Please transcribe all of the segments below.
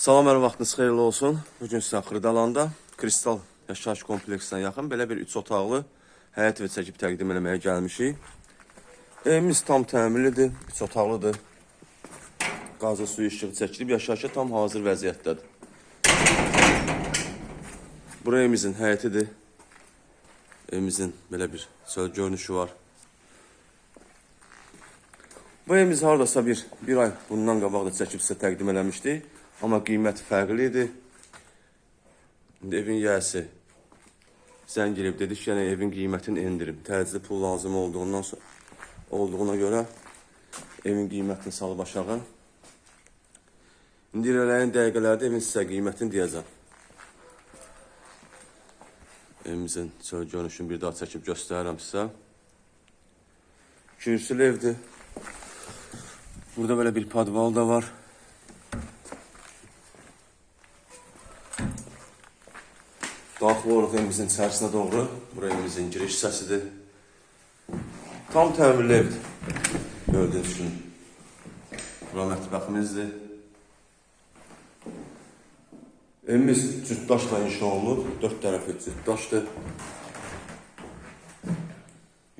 Salam, hər vaxtınız xeyirli olsun. Bugün sizə Xırdalanda Kristal yaşayış kompleksinə yaxın belə bir 3 otaqlı həyət və çəkib təqdim eləməyə gəlmişik. Evimiz tam təmirlidir, 3 otaqlıdır. Qazı suyu işığı çəkilib, yaşayışa tam hazır vəziyyətdədir. Bura evimizin həyətidir. Evimizin belə bir çöl görünüşü var. Bu evimiz hardasa bir, bir ay bundan qabaq da çəkib sizə təqdim eləmişdik. Fərqli idi. İndi evin yiyəsi zəng gelib dedi ki, yəni evin qiymətini endirim. Təcili pul lazım olduğundan sonra olduğuna görə evin qiymətini salıb aşağı. İndi irəliləyən dəqiqələrdə evin sizə qiymətini deyəcəm. Evimizin çöl görünüşünü bir daha çəkib göstərirəm sizə. Kürsülü evdir. Burada böyle bir padval da var. Daxil olaraq evimizin içərisinə doğru. Bura evimizin giriş hissəsidir. Tam təmirli evdir. Gördüyünüz kimi. Bura mətbəximizdir. Evimiz cütdaşla inşa olunub. Dörd tərəfi cütdaşdır.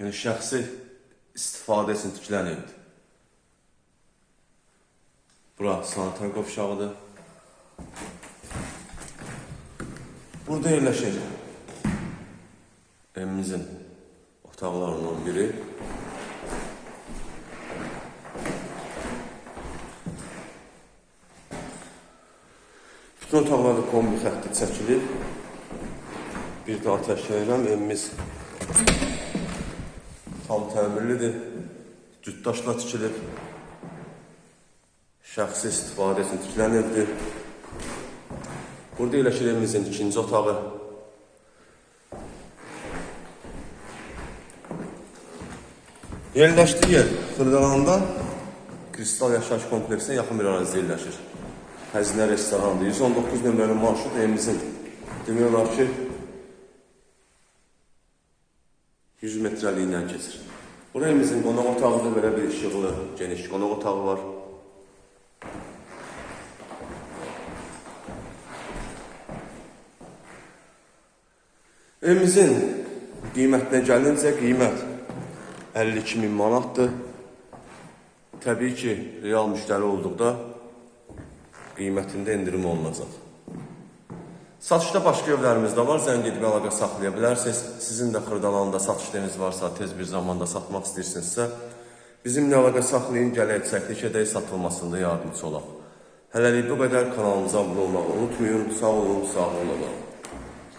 Yəni şəxsi istifadə üçün tikilən evdir. Bura sanitar qovşağıdır. Burada yerləşir evimizin otaqlarından biri. Bütün otaqlarda kombi xətti çəkilir. Bir daha təşkil evimiz tam təmirlidir. Cütdaşla tikilir. Şəxsi istifadə üçün tikilən. Burada yerləşir evimizin ikinci otağı. Yerləşdiyi yer Xırdalanda Kristal Yaşayış Kompleksinə yaxın bir ərazidə yerləşir. Həzinə restorandır. 119 nömrəli marşrut evimizin demək olar ki 100 metrəliyindən keçir. Bura evimizin qonaq otağında belə bir işıqlı, geniş qonaq otağı var. Evimizin qiymətinə gəlincə qiymət 52 min manatdır. Təbii ki, real müştəri olduqda qiymətində endirim olunacaq. Satışda başqa evlərimiz də var. Zəng edib əlaqə saxlaya bilərsiniz. Sizin də Xırdalanda satış eviniz varsa, tez bir zamanda satmaq istəyirsinizsə, bizimlə əlaqə saxlayın, gələk çəklik edək, satılmasında yardımcı olaq. Hələlik bu qədər kanalımıza abunə olmağı unutmayın. Sağ olun, sağ olun.